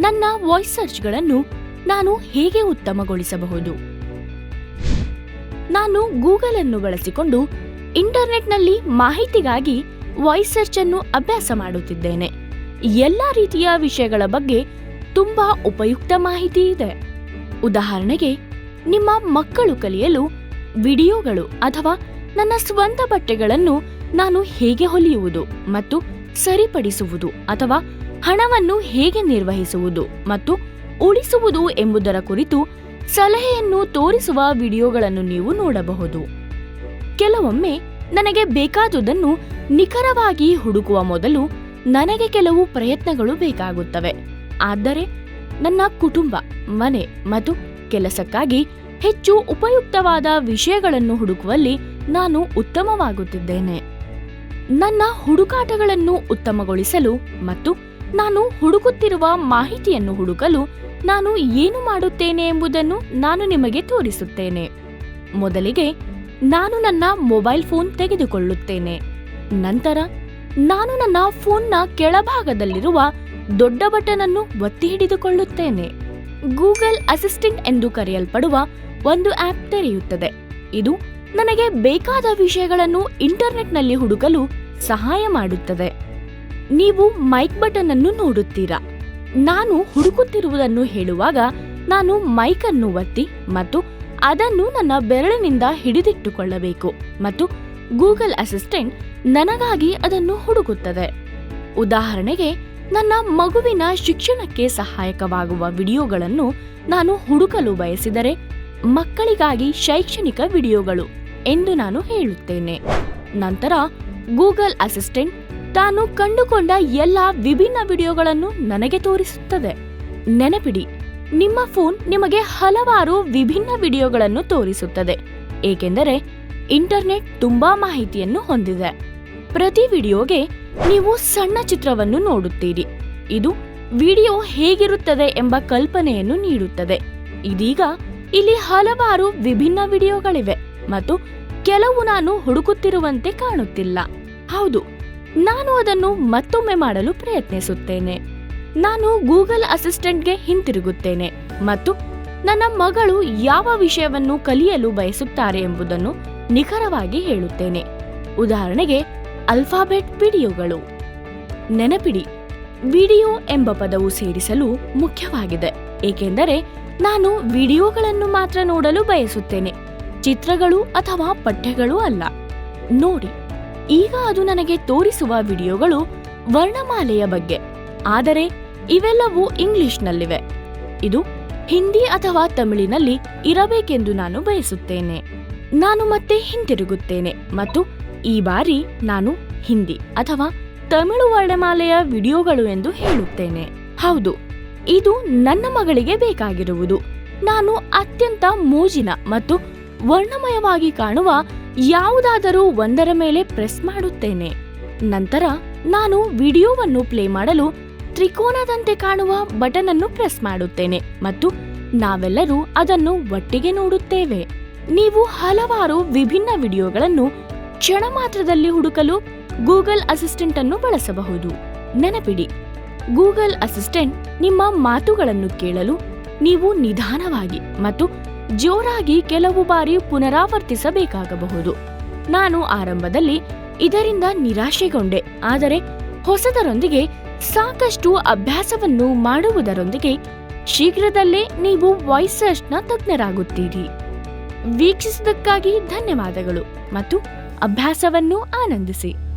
ನನ್ನ ವಾಯ್ಸ್ ಸರ್ಚ್ಗಳನ್ನು ನಾನು ಹೇಗೆ ಉತ್ತಮಗೊಳಿಸಬಹುದು? ನಾನು ಗೂಗಲ್ ಅನ್ನು ಬಳಸಿಕೊಂಡು ಇಂಟರ್ನೆಟ್ನಲ್ಲಿ ಮಾಹಿತಿಗಾಗಿ ವಾಯ್ಸ್ ಸರ್ಚ್ ಅನ್ನು ಅಭ್ಯಾಸ ಮಾಡುತ್ತಿದ್ದೇನೆ. ಎಲ್ಲ ರೀತಿಯ ವಿಷಯಗಳ ಬಗ್ಗೆ ತುಂಬಾ ಉಪಯುಕ್ತ ಮಾಹಿತಿ ಇದೆ. ಉದಾಹರಣೆಗೆ, ನಿಮ್ಮ ಮಕ್ಕಳು ಕಲಿಯಲು ವಿಡಿಯೋಗಳು ಅಥವಾ ನನ್ನ ಸ್ವಂತ ಬಟ್ಟೆಗಳನ್ನು ನಾನು ಹೇಗೆ ಹೊಲಿಯುವುದು ಮತ್ತು ಸರಿಪಡಿಸುವುದು ಅಥವಾ ಹಣವನ್ನು ಹೇಗೆ ನಿರ್ವಹಿಸುವುದು ಮತ್ತು ಉಳಿಸುವುದು ಎಂಬುದರ ಕುರಿತು ಸಲಹೆಯನ್ನು ತೋರಿಸುವ ವಿಡಿಯೋಗಳನ್ನು ನೀವು ನೋಡಬಹುದು. ಕೆಲವೊಮ್ಮೆ ನನಗೆ ಬೇಕಾದುದನ್ನು ನಿಖರವಾಗಿ ಹುಡುಕುವ ಮೊದಲು ನನಗೆ ಕೆಲವು ಪ್ರಯತ್ನಗಳು ಬೇಕಾಗುತ್ತವೆ. ಆದರೆ ನನ್ನ ಕುಟುಂಬ, ಮನೆ ಮತ್ತು ಕೆಲಸಕ್ಕಾಗಿ ಹೆಚ್ಚು ಉಪಯುಕ್ತವಾದ ವಿಷಯಗಳನ್ನು ಹುಡುಕುವಲ್ಲಿ ನಾನು ಉತ್ತಮವಾಗುತ್ತಿದ್ದೇನೆ. ನನ್ನ ಹುಡುಕಾಟಗಳನ್ನು ಉತ್ತಮಗೊಳಿಸಲು ಮತ್ತು ನಾನು ಹುಡುಕುತ್ತಿರುವ ಮಾಹಿತಿಯನ್ನು ಹುಡುಕಲು ನಾನು ಏನು ಮಾಡುತ್ತೇನೆ ಎಂಬುದನ್ನು ನಾನು ನಿಮಗೆ ತೋರಿಸುತ್ತೇನೆ. ಮೊದಲಿಗೆ ನಾನು ನನ್ನ ಮೊಬೈಲ್ ಫೋನ್ ತೆಗೆದುಕೊಳ್ಳುತ್ತೇನೆ. ನಂತರ ನಾನು ನನ್ನ ಫೋನ್ನ ಕೆಳಭಾಗದಲ್ಲಿರುವ ದೊಡ್ಡ ಬಟನ್ ಅನ್ನು ಒತ್ತಿ ಹಿಡಿದುಕೊಳ್ಳುತ್ತೇನೆ. ಗೂಗಲ್ ಅಸಿಸ್ಟೆಂಟ್ ಎಂದು ಕರೆಯಲ್ಪಡುವ ಒಂದು ಆಪ್ ತೆರೆಯುತ್ತದೆ. ಇದು ನನಗೆ ಬೇಕಾದ ವಿಷಯಗಳನ್ನು ಇಂಟರ್ನೆಟ್ನಲ್ಲಿ ಹುಡುಕಲು ಸಹಾಯ ಮಾಡುತ್ತದೆ. ನೀವು ಮೈಕ್ ಬಟನ್ ಅನ್ನು ನೋಡುತ್ತೀರಾ? ನಾನು ಹುಡುಕುತ್ತಿರುವುದನ್ನು ಹೇಳುವಾಗ ನಾನು ಮೈಕ್ ಅನ್ನು ಒತ್ತಿ ಮತ್ತು ಅದನ್ನು ನನ್ನ ಬೆರಳಿನಿಂದ ಹಿಡಿದಿಟ್ಟುಕೊಳ್ಳಬೇಕು ಮತ್ತು ಗೂಗಲ್ ಅಸಿಸ್ಟೆಂಟ್ ನನಗಾಗಿ ಅದನ್ನು ಹುಡುಕುತ್ತದೆ. ಉದಾಹರಣೆಗೆ, ನನ್ನ ಮಗುವಿನ ಶಿಕ್ಷಣಕ್ಕೆ ಸಹಾಯಕವಾಗುವ ವಿಡಿಯೋಗಳನ್ನು ನಾನು ಹುಡುಕಲು ಬಯಸಿದರೆ ಮಕ್ಕಳಿಗಾಗಿ ಶೈಕ್ಷಣಿಕ ವಿಡಿಯೋಗಳು ಎಂದು ನಾನು ಹೇಳುತ್ತೇನೆ. ನಂತರ ಗೂಗಲ್ ಅಸಿಸ್ಟೆಂಟ್ ತಾನು ಕಂಡುಕೊಂಡ ಎಲ್ಲ ವಿಭಿನ್ನ ವಿಡಿಯೋಗಳನ್ನು ನನಗೆ ತೋರಿಸುತ್ತದೆ. ನೆನಪಿಡಿ, ನಿಮ್ಮ ಫೋನ್ ನಿಮಗೆ ಹಲವಾರು ವಿಭಿನ್ನ ವಿಡಿಯೋಗಳನ್ನು ತೋರಿಸುತ್ತದೆ. ಏಕೆಂದರೆ ಇಂಟರ್ನೆಟ್ ತುಂಬಾ ಮಾಹಿತಿಯನ್ನು ಹೊಂದಿದೆ. ಪ್ರತಿ ವಿಡಿಯೋಗೆ ನೀವು ಸಣ್ಣ ಚಿತ್ರವನ್ನು ನೋಡುತ್ತೀರಿ. ಇದು ವಿಡಿಯೋ ಹೇಗಿರುತ್ತದೆ ಎಂಬ ಕಲ್ಪನೆಯನ್ನು ನೀಡುತ್ತದೆ. ಇದೀಗ ಇಲ್ಲಿ ಹಲವಾರು ವಿಭಿನ್ನ ವಿಡಿಯೋಗಳಿವೆ ಮತ್ತು ಕೆಲವು ನಾನು ಹುಡುಕುತ್ತಿರುವಂತೆ ಕಾಣುತ್ತಿಲ್ಲ. ಹೌದು ನಾನು ಅದನ್ನು ಮತ್ತೊಮ್ಮೆ ಮಾಡಲು ಪ್ರಯತ್ನಿಸುತ್ತೇನೆ. ನಾನು ಗೂಗಲ್ ಅಸಿಸ್ಟೆಂಟ್ಗೆ ಹಿಂತಿರುಗುತ್ತೇನೆ ಮತ್ತು ನನ್ನ ಮಗಳು ಯಾವ ವಿಷಯವನ್ನು ಕಲಿಯಲು ಬಯಸುತ್ತಾರೆ ಎಂಬುದನ್ನು ನಿಖರವಾಗಿ ಹೇಳುತ್ತೇನೆ. ಉದಾಹರಣೆಗೆ, ಅಲ್ಫಾಬೆಟ್ ವಿಡಿಯೋಗಳು. ನೆನಪಿಡಿ, ವಿಡಿಯೋ ಎಂಬ ಪದವು ಸೇರಿಸಲು ಮುಖ್ಯವಾಗಿದೆ, ಏಕೆಂದರೆ ನಾನು ವಿಡಿಯೋಗಳನ್ನು ಮಾತ್ರ ನೋಡಲು ಬಯಸುತ್ತೇನೆ, ಚಿತ್ರಗಳು ಅಥವಾ ಪಠ್ಯಗಳು ಅಲ್ಲ. ನೋಡಿ. ಈಗ ಅದು ನನಗೆ ತೋರಿಸುವ ವಿಡಿಯೋಗಳು ವರ್ಣಮಾಲೆಯ ಬಗ್ಗೆ. ಆದರೆ ಇವೆಲ್ಲವೂ ಇಂಗ್ಲಿಷ್ನಲ್ಲಿವೆ. ಇದು ಹಿಂದಿ ಅಥವಾ ತಮಿಳಿನಲ್ಲಿ ಇರಬೇಕೆಂದು ನಾನು ಬಯಸುತ್ತೇನೆ. ನಾನು ಮತ್ತೆ ಹಿಂತಿರುಗುತ್ತೇನೆ ಮತ್ತು ಈ ಬಾರಿ ನಾನು ಹಿಂದಿ ಅಥವಾ ತಮಿಳು ವರ್ಣಮಾಲೆಯ ವಿಡಿಯೋಗಳು ಎಂದು ಹೇಳುತ್ತೇನೆ. ಹೌದು, ಇದು ನನ್ನ ಮಗಳಿಗೆ ಬೇಕಾಗಿರುವುದು. ನಾನು ಅತ್ಯಂತ ಮೋಜಿನ ಮತ್ತು ವರ್ಣಮಯವಾಗಿ ಕಾಣುವ ಯಾವುದಾದರೂ ಒಂದರ ಮೇಲೆ ಪ್ರೆಸ್ ಮಾಡುತ್ತೇನೆ. ನಂತರ ನಾನು ವಿಡಿಯೋವನ್ನು ಪ್ಲೇ ಮಾಡಲು ತ್ರಿಕೋನದಂತೆ ಕಾಣುವ ಬಟನ್ ಅನ್ನು ಪ್ರೆಸ್ ಮಾಡುತ್ತೇನೆ ಮತ್ತು ನಾವೆಲ್ಲರೂ ಅದನ್ನು ಒಟ್ಟಿಗೆ ನೋಡುತ್ತೇವೆ. ನೀವು ಹಲವಾರು ವಿಭಿನ್ನ ವಿಡಿಯೋಗಳನ್ನು ಕ್ಷಣ ಮಾತ್ರದಲ್ಲಿ ಹುಡುಕಲು ಗೂಗಲ್ ಅಸಿಸ್ಟೆಂಟ್ ಅನ್ನು ಬಳಸಬಹುದು. ನೆನಪಿಡಿ, ಗೂಗಲ್ ಅಸಿಸ್ಟೆಂಟ್ ನಿಮ್ಮ ಮಾತುಗಳನ್ನು ಕೇಳಲು ನೀವು ನಿಧಾನವಾಗಿ ಮತ್ತು ಜೋರಾಗಿ ಕೆಲವು ಬಾರಿ ಪುನರಾವರ್ತಿಸಬೇಕಾಗಬಹುದು. ನಾನು ಆರಂಭದಲ್ಲಿ ಇದರಿಂದ ನಿರಾಶೆಗೊಂಡೆ, ಆದರೆ ಹೊಸದರೊಂದಿಗೆ ಸಾಕಷ್ಟು ಅಭ್ಯಾಸವನ್ನು ಮಾಡುವುದರೊಂದಿಗೆ ಶೀಘ್ರದಲ್ಲೇ ನೀವು ವಾಯ್ಸರ್ಸ್ನ ತಜ್ಞರಾಗುತ್ತೀರಿ. ವೀಕ್ಷಿಸಿದ್ದಕ್ಕಾಗಿ ಧನ್ಯವಾದಗಳು ಮತ್ತು ಅಭ್ಯಾಸವನ್ನು ಆನಂದಿಸಿ.